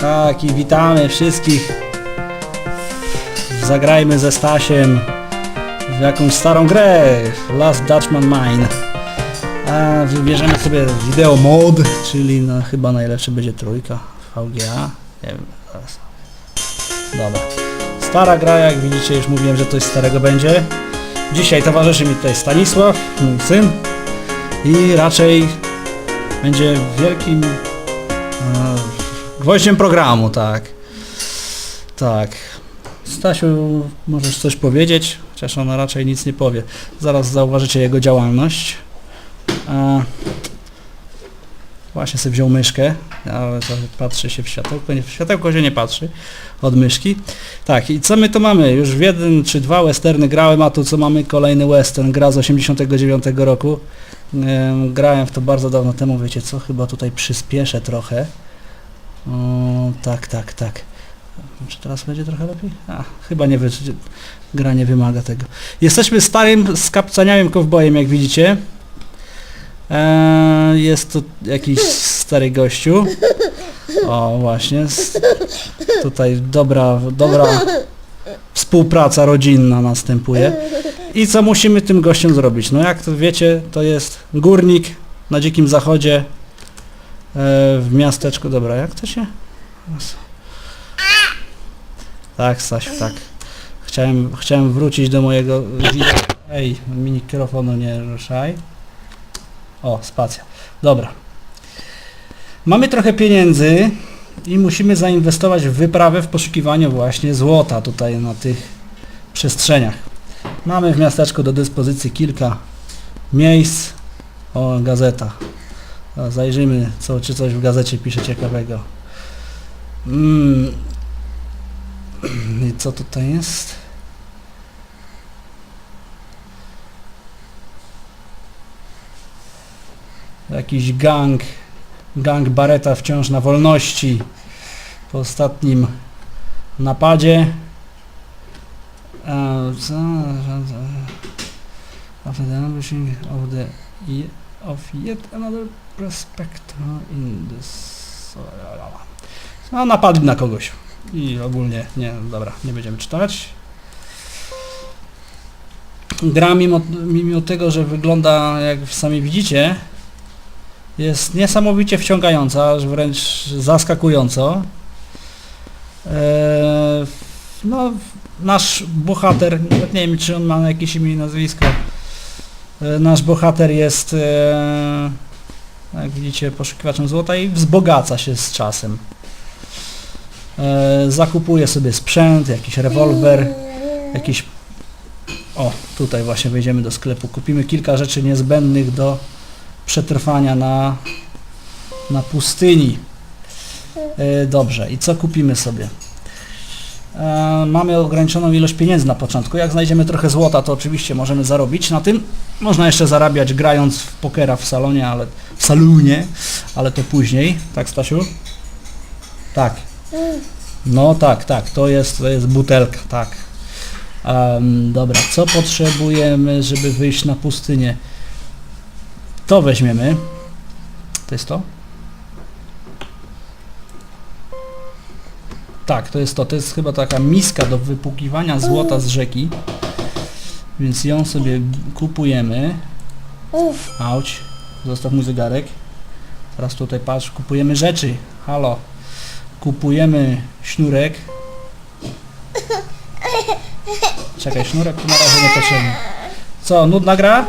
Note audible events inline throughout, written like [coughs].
Tak, i witamy wszystkich. Zagrajmy ze Stasiem w jakąś starą grę. Last Dutchman Mine. A wybierzemy sobie wideo mod, czyli no, chyba najlepszy będzie trójka VGA. Nie wiem, zaraz. Dobra. Stara gra, jak widzicie, już mówiłem, że coś starego będzie. Dzisiaj towarzyszy mi tutaj Stanisław, mój syn. I raczej będzie wielkim gwoździem programu, tak. Tak. Stasiu, możesz coś powiedzieć, chociaż ona raczej nic nie powie. Zaraz zauważycie jego działalność. A, właśnie sobie wziął myszkę, ale patrzy się w światełko, nie, w światełko się nie patrzy od myszki. Tak, i co my tu mamy? Już w jeden czy dwa westerny grałem, a tu co mamy? Kolejny western, gra z 89 roku. Em, grałem w to bardzo dawno temu, wiecie co? Chyba tutaj przyspieszę trochę. Tak, tak, tak. Czy teraz będzie trochę lepiej? A, chyba nie gra nie wymaga tego. Jesteśmy starym, skapcaniałym kowbojem, jak widzicie. Eee, jest tu jakiś stary gościu. O, właśnie. Tutaj dobra, dobra współpraca rodzinna następuje. I co musimy tym gościom zrobić? No jak to wiecie, to jest górnik na dzikim zachodzie w miasteczku. Dobra, jak to się? Tak, Stasiu, tak. Chciałem, chciałem wrócić do mojego... Ej, mikrofonu nie ruszaj. O, spacja. Dobra. Mamy trochę pieniędzy i musimy zainwestować w wyprawę w poszukiwaniu właśnie złota tutaj na tych przestrzeniach. Mamy w miasteczku do dyspozycji kilka miejsc. O, gazeta. A, Zajrzyjmy, co, czy coś w gazecie pisze ciekawego. Mm. [clears throat] I co tutaj jest? Jakiś gang, gang Bareta wciąż na wolności po ostatnim napadzie. Of yet another prospector in the so, no, napadli na kogoś i ogólnie nie, dobra, nie będziemy czytać. Gra mimo, mimo tego, że wygląda jak sami widzicie, jest niesamowicie wciągająca, aż wręcz zaskakująco. Eee, no, nasz bohater, nie wiem czy on ma jakieś imię i nazwisko, e, nasz bohater jest, e, jak widzicie, poszukiwaczem złota i wzbogaca się z czasem. E, zakupuje sobie sprzęt, jakiś rewolwer, jakiś... O, tutaj właśnie wejdziemy do sklepu. Kupimy kilka rzeczy niezbędnych do przetrwania na, na pustyni. E, dobrze, i co kupimy sobie? E, mamy ograniczoną ilość pieniędzy na początku. Jak znajdziemy trochę złota, to oczywiście możemy zarobić na tym. Można jeszcze zarabiać grając w pokera w salonie, ale w salonie, ale to później. Tak, Stasiu? Tak. No tak, tak, to jest, to jest butelka, tak. Em, dobra, co potrzebujemy, żeby wyjść na pustynię? To weźmiemy. To jest to? Tak, to jest to. To jest chyba taka miska do wypłukiwania złota z rzeki. Więc ją sobie kupujemy. Auć. Zostaw mój zegarek. Teraz tutaj patrz, kupujemy rzeczy. Halo. Kupujemy sznurek. Czekaj, sznurek tu na razie nie potrzebny. Co, nudna gra?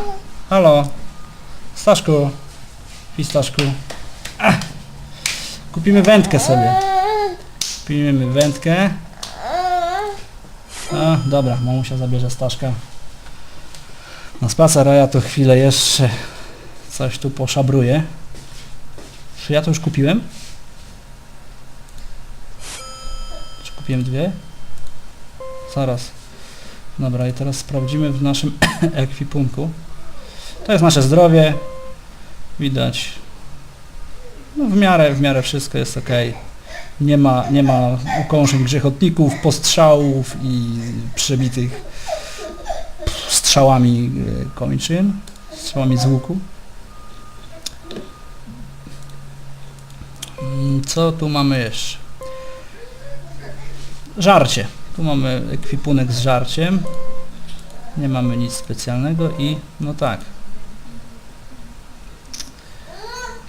Halo. Staszku. Pistaszku. Ach. Kupimy wędkę sobie. Kupimy wędkę. A, dobra, mamusia zabierze Staszka. Na spacer, a ja to chwilę jeszcze coś tu poszabruję. Czy ja to już kupiłem? Czy kupiłem dwie? Zaraz. Dobra, i teraz sprawdzimy w naszym [coughs] ekwipunku. To jest nasze zdrowie. Widać. No w miarę, w miarę wszystko jest ok. Nie ma, nie ma ukąszeń grzechotników, postrzałów i przebitych strzałami e, kończyn, strzałami z łuku. Co tu mamy jeszcze? Żarcie. Tu mamy ekwipunek z żarciem. Nie mamy nic specjalnego i no tak.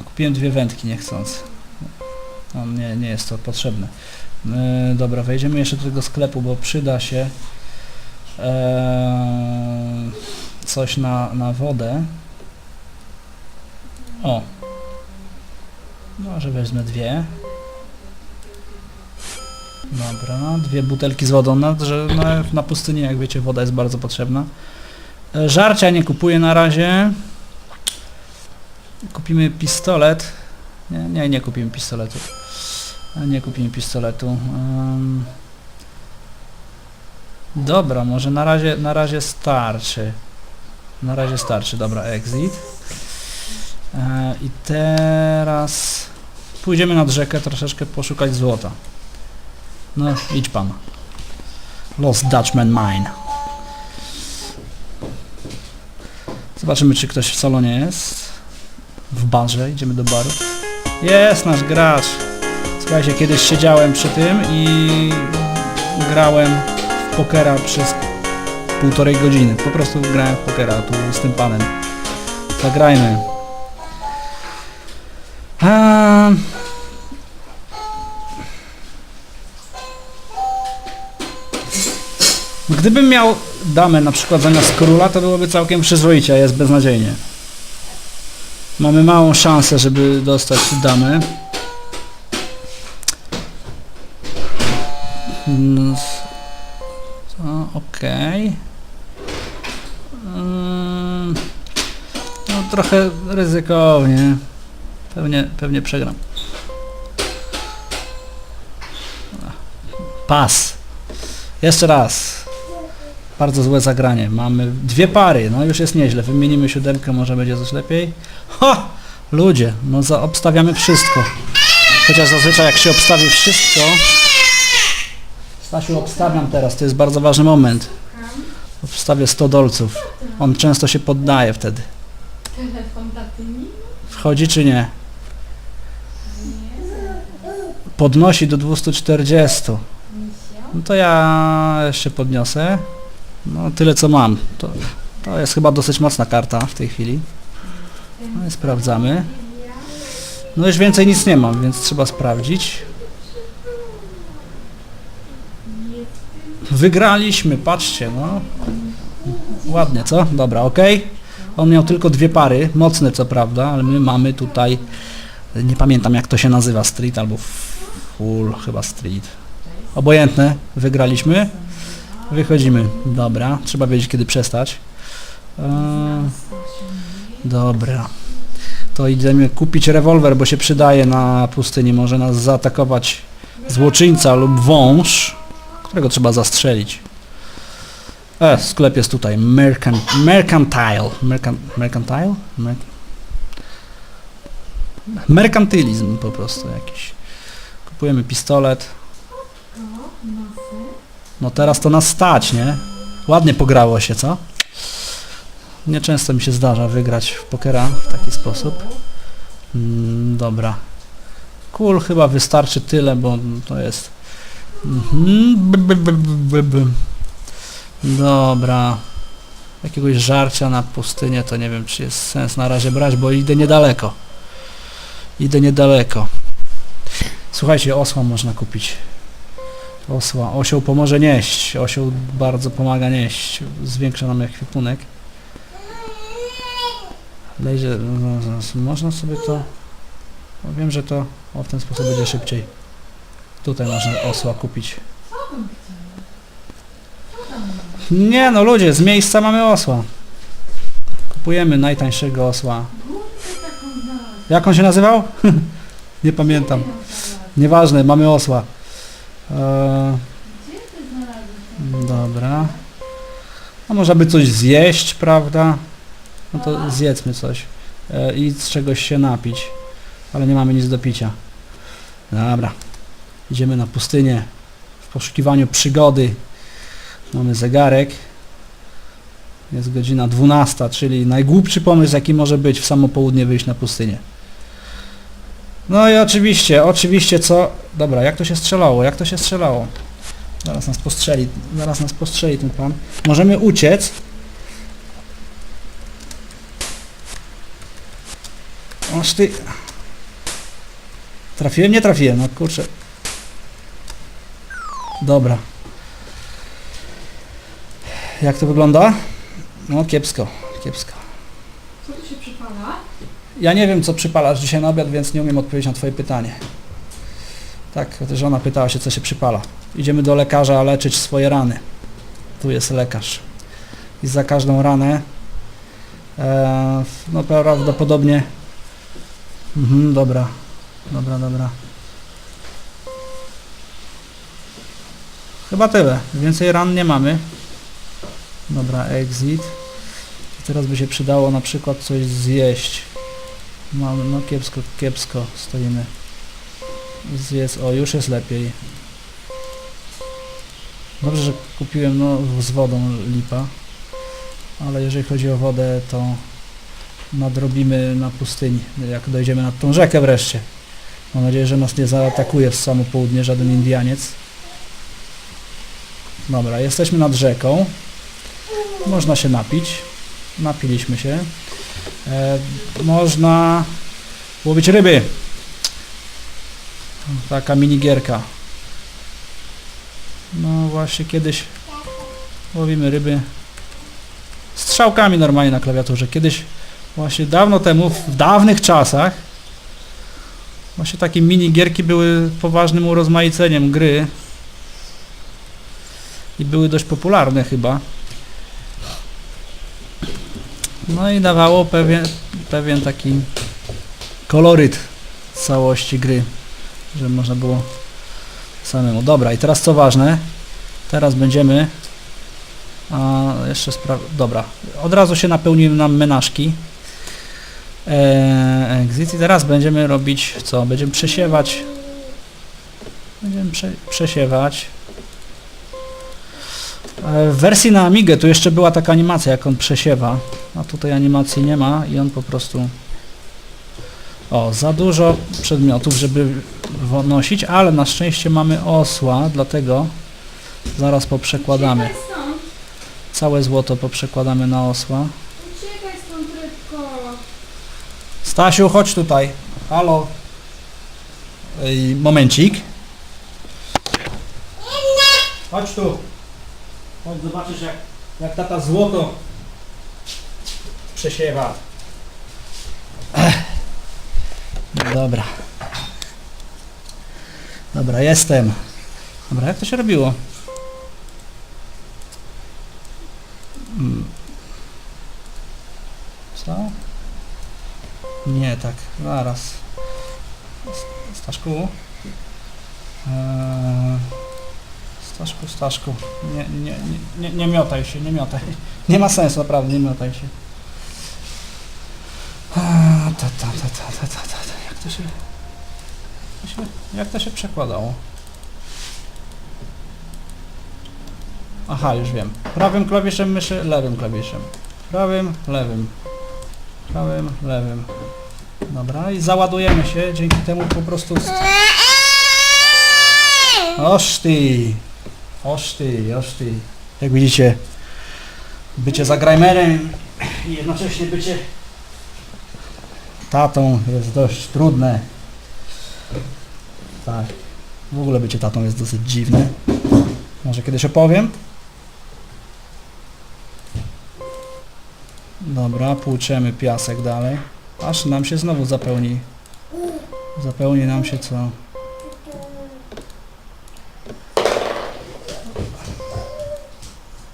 Kupiłem dwie wędki niechcąc. No, nie, nie jest to potrzebne. Yy, dobra, wejdziemy jeszcze do tego sklepu, bo przyda się Eee, coś na, na wodę. O. Może wezmę dwie. Dobra, dwie butelki z wodą, no, że no, na pustyni, jak wiecie, woda jest bardzo potrzebna. E, Żarcia nie kupuję na razie. Kupimy pistolet. Nie, nie, nie kupimy pistoletu. Nie kupimy pistoletu. Dobra, może na razie, na razie starczy. Na razie starczy, dobra, exit. E, I teraz pójdziemy nad rzekę troszeczkę poszukać złota. No, idź pan. Lost Dutchman Mine. Zobaczymy, czy ktoś w salonie jest. W barze, idziemy do baru. Jest nasz gracz. Słuchajcie, kiedyś siedziałem przy tym i grałem w pokera przez półtorej godziny. Po prostu grałem w pokera tu z tym panem. Zagrajmy. Eee... Gdybym miał damę na przykład zamiast króla, to byłoby całkiem przyzwoicie, a jest beznadziejnie. Mamy małą szansę, żeby dostać damę. No, okej. Mm, No trochę ryzykownie. Pewnie, pewnie przegram. Pas. Jeszcze raz. Bardzo złe zagranie. Mamy dwie pary, no już jest nieźle. Wymienimy siódemkę, może będzie coś lepiej. Ha! Ludzie, no za obstawiamy wszystko. Chociaż zazwyczaj jak się obstawi wszystko... Stasiu, obstawiam teraz, to jest bardzo ważny moment. Obstawię 100 dolców. On często się poddaje wtedy. Telefon? Wchodzi czy nie? Podnosi do 240. Misio? No to ja jeszcze podniosę. No tyle co mam. To, to jest chyba dosyć mocna karta w tej chwili. No i sprawdzamy. No już więcej nic nie mam, więc trzeba sprawdzić. Wygraliśmy, patrzcie, no. Ładnie, co? Dobra, ok. On miał tylko dwie pary, mocne co prawda, ale my mamy tutaj, nie pamiętam jak to się nazywa, street albo full, chyba street. Obojętne, wygraliśmy. Wychodzimy. Dobra, trzeba wiedzieć kiedy przestać. Eee, dobra. To idziemy kupić rewolwer, bo się przydaje na pustyni. Może nas zaatakować złoczyńca lub wąż, którego trzeba zastrzelić. E, sklep jest tutaj. Mercan mercantile. Mercan mercantile? Mer merkantylizm po prostu jakiś. Kupujemy pistolet. No teraz to nas stać, nie? Ładnie pograło się, co? Nieczęsto mi się zdarza wygrać w pokera w taki sposób. Mm, dobra. Kul chyba wystarczy tyle, bo to jest... Mhm. Dobra. Jakiegoś żarcia na pustynię to nie wiem, czy jest sens na razie brać, bo idę niedaleko. Idę niedaleko. Słuchajcie, osła można kupić. Osła. Osioł pomoże nieść. Osioł bardzo pomaga nieść. Zwiększa nam ekwipunek. Zaraz, można sobie to... Wiem, że to o, w ten sposób będzie szybciej. Tutaj można osła kupić. Nie no ludzie, z miejsca mamy osła. Kupujemy najtańszego osła. Jak on się nazywał? [laughs] Nie pamiętam. Nieważne, mamy osła. Eee, dobra. A można by coś zjeść, prawda? No to zjedzmy coś. E, I z czegoś się napić. Ale nie mamy nic do picia. Dobra. Idziemy na pustynię w poszukiwaniu przygody. Mamy zegarek. Jest godzina 12, czyli najgłupszy pomysł jaki może być w samo południe wyjść na pustynię. No i oczywiście, oczywiście co... Dobra, jak to się strzelało? Jak to się strzelało? Zaraz nas postrzeli, zaraz nas postrzeli ten pan. Możemy uciec. Oż ty... Trafiłem? Nie trafiłem, no kurczę. Dobra. Jak to wygląda? No kiepsko, kiepsko. Co tu się przypala? Ja nie wiem, co przypalasz dzisiaj na obiad, więc nie umiem odpowiedzieć na twoje pytanie. Tak, żona pytała się, co się przypala. Idziemy do lekarza leczyć swoje rany. Tu jest lekarz. I za każdą ranę e, no prawdopodobnie mhm, dobra, dobra, dobra. Chyba tyle. Więcej ran nie mamy. Dobra, exit. Teraz by się przydało na przykład coś zjeść. Mamy, no kiepsko, kiepsko stoimy. Zjedz, o już jest lepiej. Dobrze, że kupiłem no, z wodą lipa. Ale jeżeli chodzi o wodę, to nadrobimy na pustyni, jak dojdziemy nad tą rzekę wreszcie. Mam nadzieję, że nas nie zaatakuje w samo południe żaden Indianiec. Dobra, jesteśmy nad rzeką. Można się napić. Napiliśmy się. E, można łowić ryby. Taka minigierka. No właśnie kiedyś łowimy ryby strzałkami normalnie na klawiaturze. Kiedyś właśnie dawno temu, w dawnych czasach właśnie takie minigierki były poważnym urozmaiceniem gry i były dość popularne chyba. No i dawało pewien, pewien taki koloryt całości gry, że można było samemu. Dobra, i teraz co ważne, teraz będziemy a jeszcze spraw... Dobra, od razu się napełniły nam menażki. Eee, exit i teraz będziemy robić co? Będziemy przesiewać. Będziemy prze, przesiewać. E, W wersji na Amigę tu jeszcze była taka animacja, jak on przesiewa, a tutaj animacji nie ma i on po prostu... O, za dużo przedmiotów, żeby wo- nosić, ale na szczęście mamy osła, dlatego zaraz poprzekładamy. Całe złoto poprzekładamy na osła. Uciekaj stąd, rybko! Stasiu, chodź tutaj. Halo. Ej, momencik. Chodź tu. Chodź, zobaczysz jak, jak tata złoto przesiewa. Dobra. Dobra, jestem. Dobra, jak to się robiło? Mm. Co? Nie, tak, zaraz. Staszku? Eee, Staszku, Staszku. Nie, nie, nie, nie, miotaj się, nie miotaj. [laughs] Nie ma sensu, naprawdę, nie miotaj się. Ta, ta, ta, ta, ta, ta, ta. Jak to się... to się... Jak to się przekładało? Aha, już wiem. Prawym klawiszem myszy, lewym klawiszem. Prawym, lewym. Prawym, lewym. Dobra, i załadujemy się, dzięki temu po prostu... st- Oż ty! Oż ty, oż ty. Jak widzicie, bycie zagrajmerem i jednocześnie bycie tatą jest dość trudne. Tak. W ogóle bycie tatą jest dosyć dziwne. Może kiedyś opowiem? Dobra, płuczemy piasek dalej. Aż nam się znowu zapełni. Zapełni nam się co?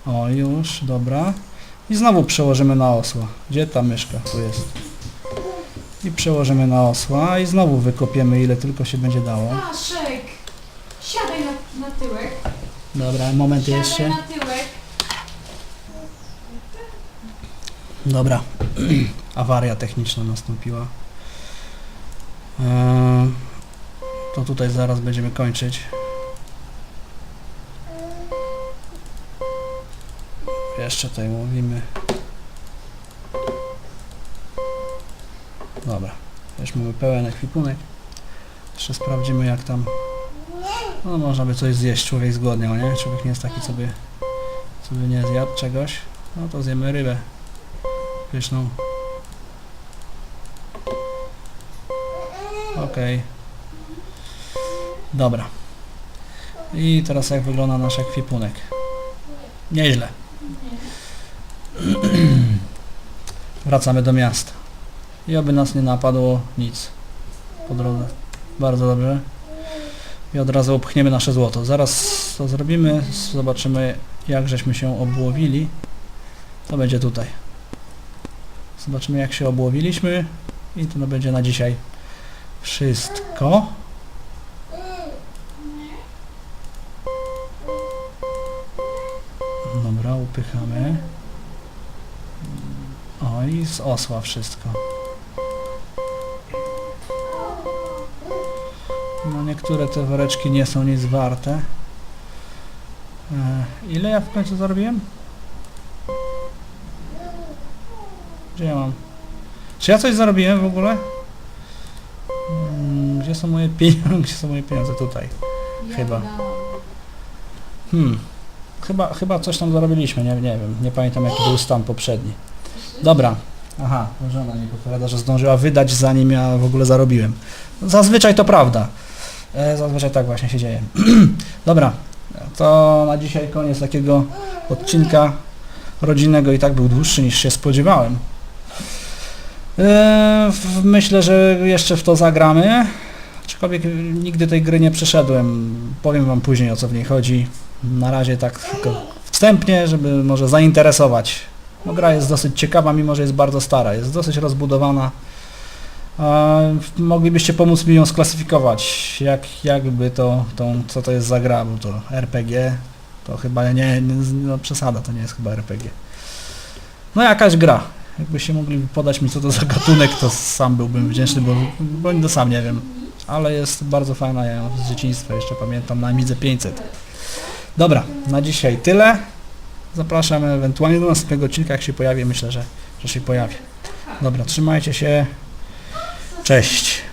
O, już, dobra. I znowu przełożymy na osła. Gdzie ta myszka? Tu jest. I przełożymy na osła i znowu wykopiemy ile tylko się będzie dało. Staszek! Siadaj na, na tyłek. Dobra, moment Siadaj jeszcze. na tyłek. Dobra. [clears throat] Awaria techniczna nastąpiła. Eee, to tutaj zaraz będziemy kończyć. Jeszcze tutaj mówimy. Dobra. Już mamy pełen ekwipunek. Jeszcze sprawdzimy jak tam No można by coś zjeść, człowiek zgłodniał, nie? Człowiek nie jest taki, co by, co by nie zjadł czegoś. No to zjemy rybę. Pyszną. Okej. Dobra. I teraz jak wygląda nasz ekwipunek. Nieźle. [clears throat] Wracamy do miasta. I oby nas nie napadło nic po drodze. Bardzo dobrze. I od razu opchniemy nasze złoto. Zaraz to zrobimy. Zobaczymy jak żeśmy się obłowili. To będzie tutaj. Zobaczymy jak się obłowiliśmy. I to będzie na dzisiaj wszystko. Dobra, upychamy. O i z osła wszystko. No niektóre te woreczki nie są nic warte. E, ile ja w końcu zarobiłem? Gdzie ja mam? Czy ja coś zarobiłem w ogóle? Mm, Gdzie są moje [laughs] pieniądze? Gdzie są moje pieniądze? Tutaj. Chyba. Hmm. Chyba, chyba coś tam zarobiliśmy, nie, nie wiem. Nie pamiętam jaki był stan poprzedni. Dobra. Aha, żona mi powiada, że zdążyła wydać zanim ja w ogóle zarobiłem. Zazwyczaj to prawda. E, zazwyczaj tak właśnie się dzieje. [clears throat] Dobra, to na dzisiaj koniec takiego odcinka rodzinnego i tak był dłuższy niż się spodziewałem. E, myślę, że jeszcze w to zagramy. Aczkolwiek nigdy tej gry nie przeszedłem. Powiem wam później o co w niej chodzi. Na razie tak tylko wstępnie, żeby może zainteresować. No, gra jest dosyć ciekawa, mimo że jest bardzo stara. Jest dosyć rozbudowana. Moglibyście pomóc mi ją sklasyfikować. Jak, jakby to, tą, co to jest za gra, bo to RPG. To chyba nie, nie no przesada, to nie jest chyba RPG. No jakaś gra. Jakbyście mogli podać mi co to za gatunek, to sam byłbym wdzięczny, bo, bo sam nie wiem. Ale jest bardzo fajna, ja ją z dzieciństwa jeszcze pamiętam na Amidze 500. Dobra, na dzisiaj tyle. Zapraszam ewentualnie do następnego odcinka, jak się pojawi, myślę, że, że się pojawi. Dobra, trzymajcie się. Cześć.